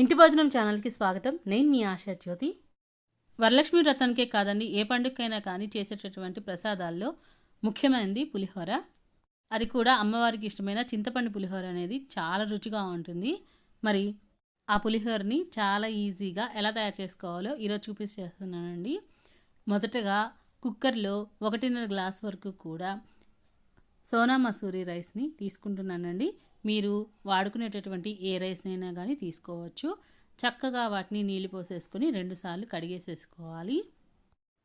ఇంటి భోజనం ఛానల్కి స్వాగతం. నేను మీ ఆశా జ్యోతి. వరలక్ష్మి వ్రతానికే కాదండి ఏ పండుగకైనా కానీ చేసేటటువంటి ప్రసాదాల్లో ముఖ్యమైనది పులిహోర. అది కూడా అమ్మవారికి ఇష్టమైన చింతపండు పులిహోర అనేది చాలా రుచిగా ఉంటుంది. మరి ఆ పులిహోరని చాలా ఈజీగా ఎలా తయారు చేసుకోవాలో ఈరోజు చూపిస్తున్నానండి. మొదటగా కుక్కర్లో ఒకటిన్నర గ్లాస్ వరకు కూడా సోనా మసూరి రైస్ని తీసుకుంటున్నానండి. మీరు వాడుకునేటటువంటి ఏ రైస్నైనా కానీ తీసుకోవచ్చు. చక్కగా వాటిని నీళ్ళు పోసేసుకొని రెండుసార్లు కడిగేసేసుకోవాలి.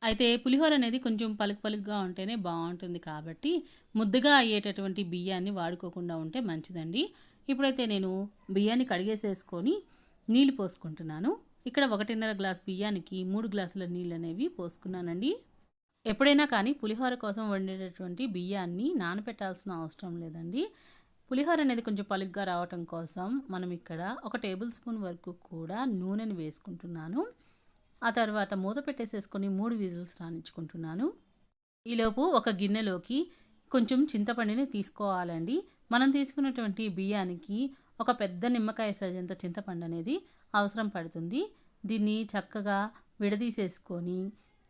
అయితే పులిహోర అనేది కొంచెం పలుకు పలుకుగా ఉంటేనే బాగుంటుంది కాబట్టి ముద్దగా అయ్యేటటువంటి బియ్యాన్ని వాడుకోకుండా ఉంటే మంచిదండి. ఇప్పుడైతే నేను బియ్యాన్ని కడిగేసేసుకొని నీళ్ళు పోసుకుంటున్నాను. ఇక్కడ ఒకటిన్నర గ్లాస్ బియ్యానికి మూడు గ్లాసుల నీళ్ళు అనేవి పోసుకున్నానండి. ఎప్పుడైనా కానీ పులిహోర కోసం వండేటటువంటి బియ్యాన్ని నానబెట్టాల్సిన అవసరం లేదండి. పులిహోర అనేది కొంచెం పలుగ్గా రావటం కోసం మనం ఇక్కడ ఒక టేబుల్ స్పూన్ వరకు కూడా నూనెని వేసుకుంటున్నాను. ఆ తర్వాత మూత పెట్టేసేసుకొని మూడు విజిల్స్ రాణించుకుంటున్నాను ఈలోపు ఒక గిన్నెలోకి కొంచెం చింతపండుని తీసుకోవాలండి. మనం తీసుకున్నటువంటి బియ్యానికి ఒక పెద్ద నిమ్మకాయ సైజంత చింతపండు అనేది అవసరం పడుతుంది. దీన్ని చక్కగా విడదీసేసుకొని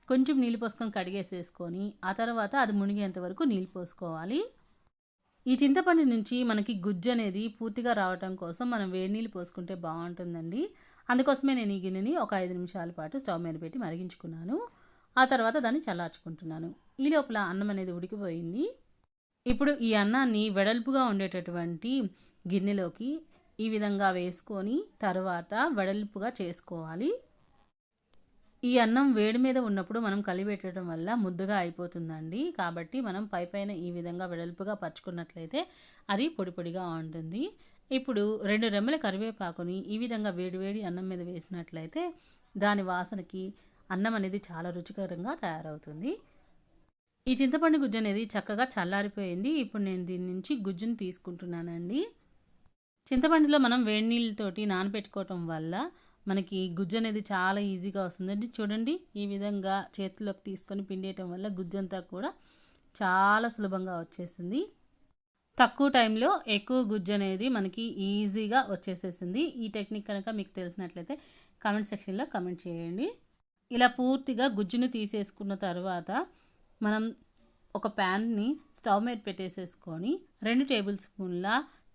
కొంచెం నీళ్ళు పోసుకొని కడిగేసేసుకొని ఆ తర్వాత అది మునిగేంత వరకు నీళ్ళు పోసుకోవాలి. ఈ చింతపండు నుంచి మనకి గుజ్జు అనేది పూర్తిగా రావటం కోసం మనం వేడి నీళ్ళు పోసుకుంటే బాగుంటుందండి. అందుకోసమే నేను ఈ గిన్నెని ఒక ఐదు నిమిషాల పాటు స్టవ్ మీద పెట్టి మరిగించుకున్నాను. ఆ తర్వాత దాన్ని చల్లార్చుకుంటున్నాను. ఈ లోపల అన్నం అనేది ఉడికిపోయింది. ఇప్పుడు ఈ అన్నాన్ని వెడల్పుగా ఉండేటటువంటి గిన్నెలోకి ఈ విధంగా వేసుకొని తర్వాత వెడల్పుగా చేసుకోవాలి. ఈ అన్నం వేడి మీద ఉన్నప్పుడు మనం కలిపెట్టడం వల్ల ముద్దుగా అయిపోతుందండి. కాబట్టి మనం పై పైన ఈ విధంగా వెడల్పుగా పరుచుకున్నట్లయితే అది పొడి పొడిగా ఉంటుంది. ఇప్పుడు రెండు రెమ్మల కరివేపాకుని ఈ విధంగా వేడివేడి అన్నం మీద వేసినట్లయితే దాని వాసనకి అన్నం అనేది చాలా రుచికరంగా తయారవుతుంది. ఈ చింతపండు గుజ్జు అనేది చక్కగా చల్లారిపోయింది. ఇప్పుడు నేను దీని నుంచి గుజ్జును తీసుకుంటున్నానండి. చింతపండులో మనం వేడి నీళ్ళతోటి నానబెట్టుకోవటం వల్ల మనకి గుజ్జు అనేది చాలా ఈజీగా వస్తుందండి చూడండి ఈ విధంగా చేతిలోకి తీసుకొని పిండేయటం వల్ల గుజ్జు అంతా కూడా చాలా సులభంగా వచ్చేసింది. తక్కువ టైంలో ఎక్కువ గుజ్జు అనేది మనకి ఈజీగా వచ్చేసేసింది. ఈ టెక్నిక్ కనుక మీకు తెలిసినట్లయితే కామెంట్ సెక్షన్లో కమెంట్ చేయండి. ఇలా పూర్తిగా గుజ్జును తీసేసుకున్న తర్వాత మనం ఒక ప్యాన్ని స్టవ్ మీద పెట్టేసేసుకొని రెండు టేబుల్ స్పూన్ల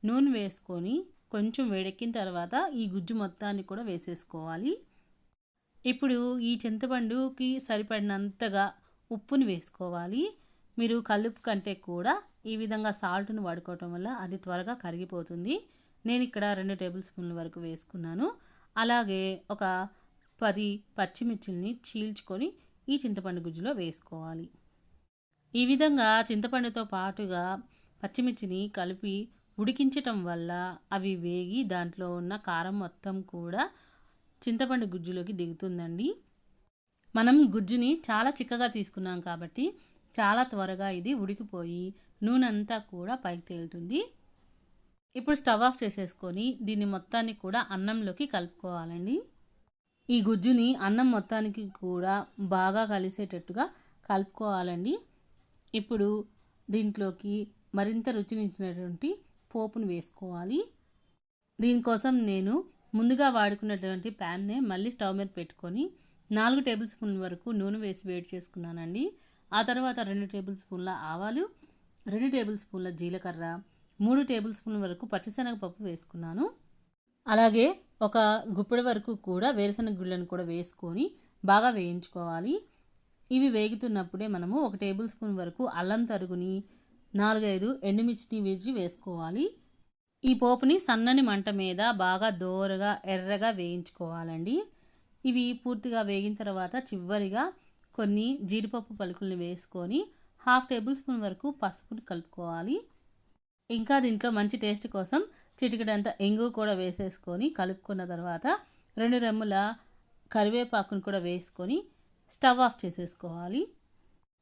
నూనె వేసుకొని కొంచెం వేడెక్కిన తర్వాత ఈ గుజ్జు మొత్తాన్ని కూడా వేసేసుకోవాలి. ఇప్పుడు ఈ చింతపండుకి సరిపడినంతగా ఉప్పుని వేసుకోవాలి. మీరు కలుపు కంటే కూడా ఈ విధంగా సాల్ట్ను వాడుకోవటం వల్ల అది త్వరగా కరిగిపోతుంది. నేను ఇక్కడ రెండు టేబుల్ స్పూన్ల వరకు వేసుకున్నాను. అలాగే ఒక పది పచ్చిమిర్చిల్ని చీల్చుకొని ఈ చింతపండు గుజ్జులో వేసుకోవాలి. ఈ విధంగా చింతపండుతో పాటుగా పచ్చిమిర్చిని కలిపి ఉడికించటం వల్ల అవి వేగి దాంట్లో ఉన్న కారం మొత్తం కూడా చింతపండు గుజ్జులోకి దిగుతుందండి. మనం గుజ్జుని చాలా చిక్కగా తీసుకున్నాం కాబట్టి చాలా త్వరగా ఇది ఉడికిపోయి నూనె అంతా కూడా పైకి తేలుతుంది. ఇప్పుడు స్టవ్ ఆఫ్ చేసేసుకొని దీన్ని మొత్తాన్ని కూడా అన్నంలోకి కలుపుకోవాలండి. ఈ గుజ్జుని అన్నం మొత్తానికి కూడా బాగా కలిసేటట్టుగా కలుపుకోవాలండి. ఇప్పుడు దీంట్లోకి మరింత రుచినిచ్చినటువంటి పోపును వేసుకోవాలి. దీనికోసం నేను ముందుగా వాడుకున్నటువంటి ప్యాన్నే మళ్ళీ స్టవ్ మీద పెట్టుకొని నాలుగు టేబుల్ స్పూన్ వరకు నూనె వేసి వేడి చేసుకున్నానండి. ఆ తర్వాత రెండు టేబుల్ స్పూన్ల ఆవాలు రెండు టేబుల్ స్పూన్ల జీలకర్ర మూడు టేబుల్ స్పూన్ల వరకు పచ్చిశనగపప్పు వేసుకున్నాను. అలాగే ఒక గుప్పెడు వరకు కూడా వేరుశనగ గుళ్ళను కూడా వేసుకొని బాగా వేయించుకోవాలి. ఇవి వేగుతున్నప్పుడే మనము ఒక టేబుల్ స్పూన్ వరకు అల్లం తరుగుని నాలుగైదు ఎండుమిర్చిని వేసి వేసుకోవాలి. ఈ పోపుని సన్నని మంట మీద బాగా దోరగా ఎర్రగా వేయించుకోవాలండి. ఇవి పూర్తిగా వేగిన తర్వాత చివరిగా కొన్ని జీడిపప్పు పలుకుల్ని వేసుకొని హాఫ్ టేబుల్ స్పూన్ వరకు పసుపుని కలుపుకోవాలి. ఇంకా దీంట్లో మంచి టేస్ట్ కోసం చిటికడంత ఎంగు కూడా వేసేసుకొని కలుపుకున్న తర్వాత రెండు రెమ్ముల కరివేపాకును కూడా వేసుకొని స్టవ్ ఆఫ్ చేసేసుకోవాలి.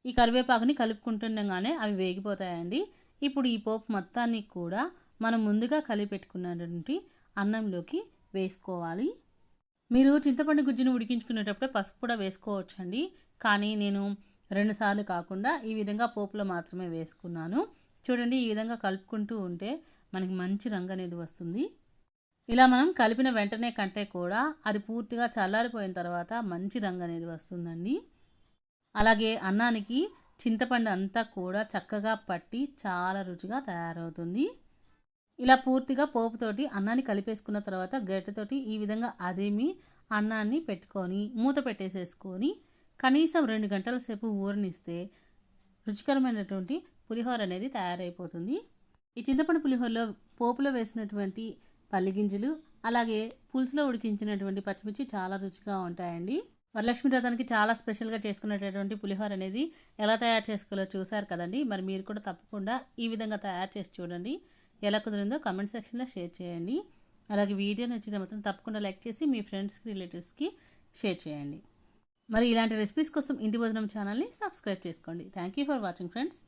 ఈ కరివేపాకుని కలుపుకుంటుండగానే అవి వేగిపోతాయండి. ఇప్పుడు ఈ పోపు మొత్తాన్ని కూడా మనం ముందుగా కలిపెట్టుకున్నటువంటి అన్నంలోకి వేసుకోవాలి. మీరు చింతపండు గుజ్జును ఉడికించుకునేటప్పుడు పసుపు కూడా వేసుకోవచ్చండి. కానీ నేను రెండుసార్లు కాకుండా ఈ విధంగా పోపులో మాత్రమే వేసుకున్నాను. చూడండి ఈ విధంగా కలుపుకుంటూ ఉంటే మనకి మంచి రంగు అనేది వస్తుంది. ఇలా మనం కలిపిన వెంటనే కంటే కూడా అది పూర్తిగా చల్లారిపోయిన తర్వాత మంచి రంగు అనేది వస్తుందండి. అలాగే అన్నానికి చింతపండు అంతా కూడా చక్కగా పట్టి చాలా రుచిగా తయారవుతుంది. ఇలా పూర్తిగా పోపుతోటి అన్నాన్ని కలిపేసుకున్న తర్వాత గరిటెతోటి ఈ విధంగా అదేమి అన్నాన్ని పెట్టుకొని మూత పెట్టేసేసుకొని కనీసం రెండు గంటల సేపు ఊరనిస్తే రుచికరమైనటువంటి పులిహోర అనేది తయారైపోతుంది. ఈ చింతపండు పులిహోరలో పోపులో వేసినటువంటి పల్లిగింజలు అలాగే పులుసులో ఉడికించినటువంటి పచ్చిమిర్చి చాలా రుచిగా ఉంటాయండి. వరలక్ష్మి వ్రతానికి చాలా స్పెషల్గా చేసుకునేటటువంటి పులిహోర అనేది ఎలా తయారు చేసుకోవాలో చూసారు కదండి. మరి మీరు కూడా తప్పకుండా ఈ విధంగా తయారు చేసి చూడండి. ఎలా కుదిరిందో కమెంట్ సెక్షన్లో షేర్ చేయండి. అలాగే వీడియో నచ్చిన మాత్రం తప్పకుండా లైక్ చేసి మీ ఫ్రెండ్స్కి రిలేటివ్స్కి షేర్ చేయండి. మరి ఇలాంటి రెసిపీస్ కోసం ఇంటి భోజనం ఛానల్ని సబ్స్క్రైబ్ చేసుకోండి. Thank you for watching friends.